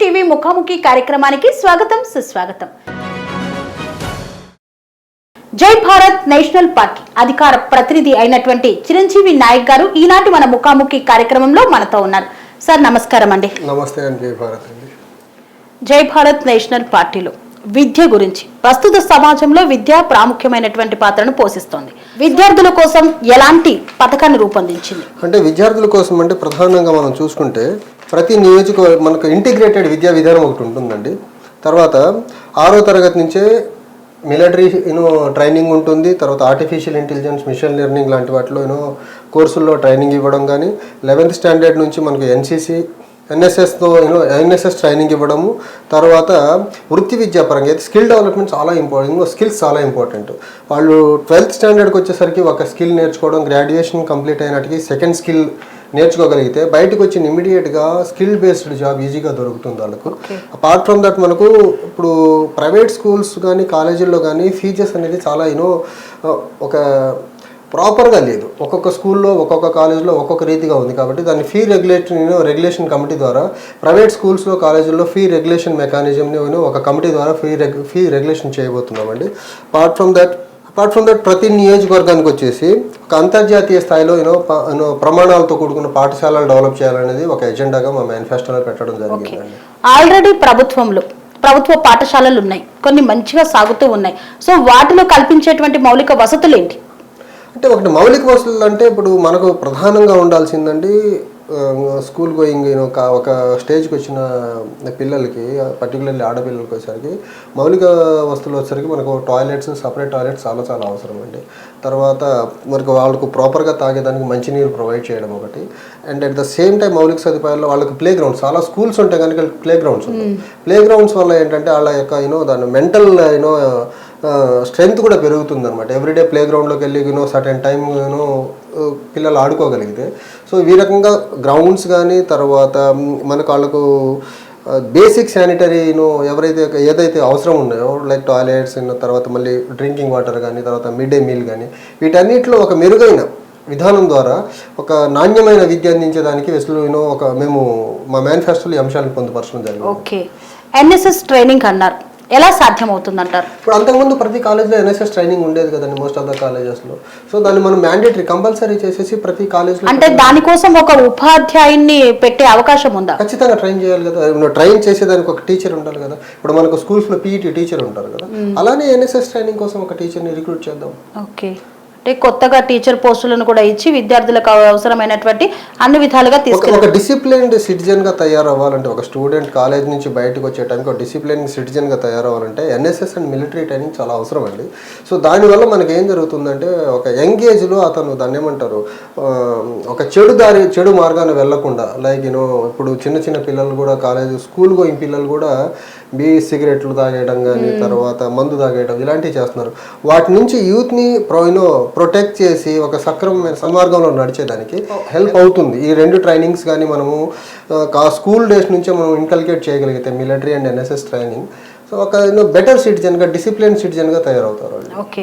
TV ముఖాముఖి కార్యక్రమానికి స్వాగతం సుస్వాగతం. జై భారత్ నేషనల్ పార్టీ అధికార ప్రతినిధి అయినటువంటి చిరంజీవి నాయక్ గారు ఈనాటి మన ముఖాముఖి కార్యక్రమంలో మనతో ఉన్నారు. సార్ నమస్కారం అండి. నమస్తే జై భారత్ అండి. జై భారత్ నేషనల్ పార్టీలో విద్య గురించి ప్రస్తుత సమాజంలో విద్య ప్రాముఖ్యమైనటువంటి పాత్రను పోషిస్తోంది. విద్యార్థుల కోసం ఎలాంటి పథకాన్ని రూపొందించింది? అంటే విద్యార్థుల కోసం అంటే ప్రధానంగా మనం చూసుకుంటే ప్రతి నియోజకవర్గ మనకు ఇంటిగ్రేటెడ్ విద్యా విధానం ఒకటి ఉంటుందండి. తర్వాత ఆరో తరగతి నుంచే మిలిటరీ యూనో ట్రైనింగ్ ఉంటుంది. తర్వాత ఆర్టిఫిషియల్ ఇంటెలిజెన్స్ మిషన్ లెర్నింగ్ లాంటి వాటిలో యూనో కోర్సుల్లో ట్రైనింగ్ ఇవ్వడం కానీ లెవెన్త్ స్టాండర్డ్ నుంచి మనకు ఎన్సీసీ ఎన్ఎస్ఎస్తో యూనో ఎన్ఎస్ఎస్ ట్రైనింగ్ ఇవ్వడము. తర్వాత వృత్తి విద్యా పరంగా అయితే స్కిల్ డెవలప్మెంట్ చాలా ఇంపార్టెంట్ స్కిల్స్ చాలా ఇంపార్టెంట్. వాళ్ళు ట్వెల్త్ స్టాండర్డ్కి వచ్చేసరికి ఒక స్కిల్ నేర్చుకోవడం గ్రాడ్యుయేషన్ కంప్లీట్ అయినట్టుకి సెకండ్ స్కిల్ నేర్చుకోగలిగితే బయటకు వచ్చిన ఇమీడియట్గా స్కిల్ బేస్డ్ జాబ్ ఈజీగా దొరుకుతుంది వాళ్ళకు. అపార్ట్ ఫ్రమ్ దట్ మనకు ఇప్పుడు ప్రైవేట్ స్కూల్స్ కానీ కాలేజీల్లో కానీ ఫీచర్స్ అనేది చాలా యూనో uh, ఒక ప్రాపర్గా లేదు. ఒక్కొక్క స్కూల్లో ఒక్కొక్క కాలేజ్లో ఒక్కొక్క రీతిగా ఉంది కాబట్టి దాన్ని ఫీ రెగ్యులేషన్ రెగ్యులేషన్ కమిటీ ద్వారా ప్రైవేట్ స్కూల్స్లో కాలేజీల్లో ఫీ రెగ్యులేషన్ మెకానిజంని ఒక కమిటీ ద్వారా fee రెగ్ fee regulation చేయబోతున్నామండి. Apart from that apart from that ప్రతి నియోజకవర్గానికి వచ్చేసి ఒక అంతర్జాతీయ స్థాయిలో యూనో యూనో ప్రమాణాలతో కూడుకున్న పాఠశాలలు డెవలప్ చేయాలనేది ఒక ఎజెండాగా మా మేనిఫెస్టోలో పెట్టడం జరిగిందండి ఆల్రెడీ ప్రభుత్వంలో ప్రభుత్వ పాఠశాలలు ఉన్నాయి. కొన్ని మంచిగా సాగుతూ ఉన్నాయి. సో వాటిలో కల్పించేటువంటి మౌలిక వసతులు ఏంటి? అంటే ఒకటి మౌలిక వసతులు అంటే ఇప్పుడు మనకు ప్రధానంగా ఉండాల్సిందండి స్కూల్ గోయింగ్ యూనో కా- ఒక స్టేజ్కి వచ్చిన పిల్లలకి పర్టికులర్లీ ఆడపిల్లలకి వచ్చేసరికి మౌలిక వస్తువులు వచ్చేసరికి మనకు టాయిలెట్స్ సపరేట్ టాయిలెట్స్ చాలా చాలా అవసరం అండి. తర్వాత మనకు వాళ్ళకు ప్రాపర్గా తాగేదానికి మంచినీరు ప్రొవైడ్ చేయడం ఒకటి. And at the same time మౌలిక సదుపాయాల్లో వాళ్ళకి ప్లే గ్రౌండ్స్ చాలా స్కూల్స్ ఉంటాయి కనుక ప్లే గ్రౌండ్స్ ఉంటాయి ప్లే గ్రౌండ్స్ వల్ల ఏంటంటే వాళ్ళ యొక్క యూనో దాని మెంటల్ యూనో స్ట్రెంగ్త్ కూడా పెరుగుతుంది అనమాట ఎవ్రీడే ప్లే గ్రౌండ్లోకి వెళ్ళి యూనో సర్టెన్ టైం యూనో పిల్లలు ఆడుకోగలిగితే. సో ఈ రకంగా గ్రౌండ్స్ కానీ తర్వాత మనకు వాళ్ళకు బేసిక్ శానిటరీను ఎవరైతే ఏదైతే అవసరం ఉన్నాయో లైక్ టాయిలెట్స్ తర్వాత మళ్ళీ డ్రింకింగ్ వాటర్ కానీ తర్వాత మిడ్ డే మీల్ కానీ వీటన్నిటిలో ఒక మెరుగైన విధానం ద్వారా ఒక నాణ్యమైన విద్య అందించడానికి వెసులును ఒక మేము మా మేనిఫెస్టోలో ఈ అంశాలను పొందుపరచడం జరిగింది. ఓకే. ఎన్ఎస్ఎస్ ట్రైనింగ్ అన్నారు. ఎలా సాధ్యమవుతుందంటారు? ఇప్పుడు అంతకుముందు ప్రతి కాలేజ్లో ఎన్ఎస్ఎస్ ట్రైనింగ్ ఉండేది కదండి మోస్ట్ ఆఫ్ ద కాలేజెస్లో సో దాన్ని మనం మ్యాండేటరీ కంపల్సరీ చేసేసి ప్రతి కాలేజ్లో అంటే దానికోసం ఒక ఉపాధ్యాయున్ని పెట్టే అవకాశం ఉందా? ఖచ్చితంగా ట్రైన్ చేయాలి కదా. ట్రైన్ చేసేదానికి ఒక టీచర్ ఉండాలి కదా. ఇప్పుడు మనకు స్కూల్స్లో పీఈటీ టీచర్ ఉంటారు కదా. అలానే ఎన్ఎస్ఎస్ ట్రైనింగ్ కోసం ఒక టీచర్ని రిక్రూట్ చేద్దాం. ఓకే. కొత్తగా టీచర్ పోస్టులను కూడా ఇచ్చి విద్యార్థులకు అవసరమైనటువంటి అన్ని విధాలుగా తీసుకెళ్ళి ఒక డిసిప్లిన్డ్ సిటిజన్గా తయారవ్వాలంటే ఒక స్టూడెంట్ కాలేజ్ నుంచి బయటకు వచ్చే టైంకి ఒక డిసిప్లిన్ సిటిజన్గా తయారవ్వాలంటే ఎన్ఎస్ఎస్ అండ్ మిలిటరీ ట్రైనింగ్ చాలా అవసరం అండి. సో దానివల్ల మనకి ఏం జరుగుతుందంటే ఒక యంగ్ ఏజ్లో అతను దాన్ని ఏమంటారు ఒక చెడు దారి చెడు మార్గాన్ని వెళ్ళకుండా లైక్ యూనో ఇప్పుడు చిన్న చిన్న పిల్లలు కూడా కాలేజ్ స్కూల్ గోయింగ్ పిల్లలు కూడా బీ సిగరెట్లు తాగేయడం కానీ తర్వాత మందు తాగేయడం ఇలాంటివి చేస్తున్నారు. వాటి నుంచి యూత్ని యూనో ప్రొటెక్ట్ చేసి ఒక సక్రమమైన సన్మార్గంలో నడిచేదానికి హెల్ప్ అవుతుంది. ఈ రెండు ట్రైనింగ్స్ కానీ మనము స్కూల్ డేస్ నుంచే మనం ఇన్కల్కేట్ చేయగలిగితే military and NSS training so ఒక బెటర్ సిటిజన్గా డిసిప్లిన్ సిటిజన్గా తయారవుతారు వాళ్ళు. ఓకే.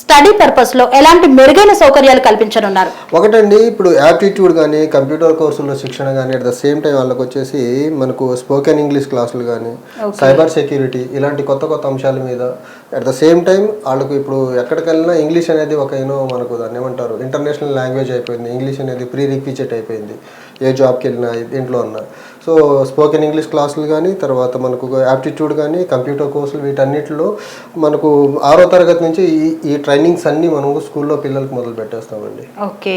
స్టడీ పర్పస్లో ఎలాంటి మెరుగైన సౌకర్యాలు కల్పించనున్నారు? ఒకటండి ఇప్పుడు యాప్టిట్యూడ్ కానీ కంప్యూటర్ కోర్సుల్లో శిక్షణ కానీ అట్ ద సేమ్ టైం వాళ్ళకి వచ్చేసి మనకు స్పోకెన్ ఇంగ్లీష్ క్లాసులు కానీ సైబర్ సెక్యూరిటీ ఇలాంటి కొత్త కొత్త అంశాల మీద అట్ ద సేమ్ టైం వాళ్ళకు ఇప్పుడు ఎక్కడికి వెళ్ళినా ఇంగ్లీష్ అనేది ఒక ఏనో మనకు దాన్ని ఏమంటారు? ఇంటర్నేషనల్ లాంగ్వేజ్ అయిపోయింది. ఇంగ్లీష్ అనేది ప్రీ రిక్విజిట్ అయిపోయింది. ఏ జాబ్కి వెళ్ళినా ఇంట్లో ఉన్నా. సో స్పోకెన్ ఇంగ్లీష్ క్లాసులు కానీ తర్వాత మనకు యాప్టిట్యూడ్ కానీ కంప్యూటర్ కోర్సులు వీటన్నిటిలో మనకు ఆరో తరగతి నుంచి ఈ ఈ ట్రైనింగ్స్ అన్నీ మనము స్కూల్లో పిల్లలకు మొదలు పెట్టేస్తామండి ఓకే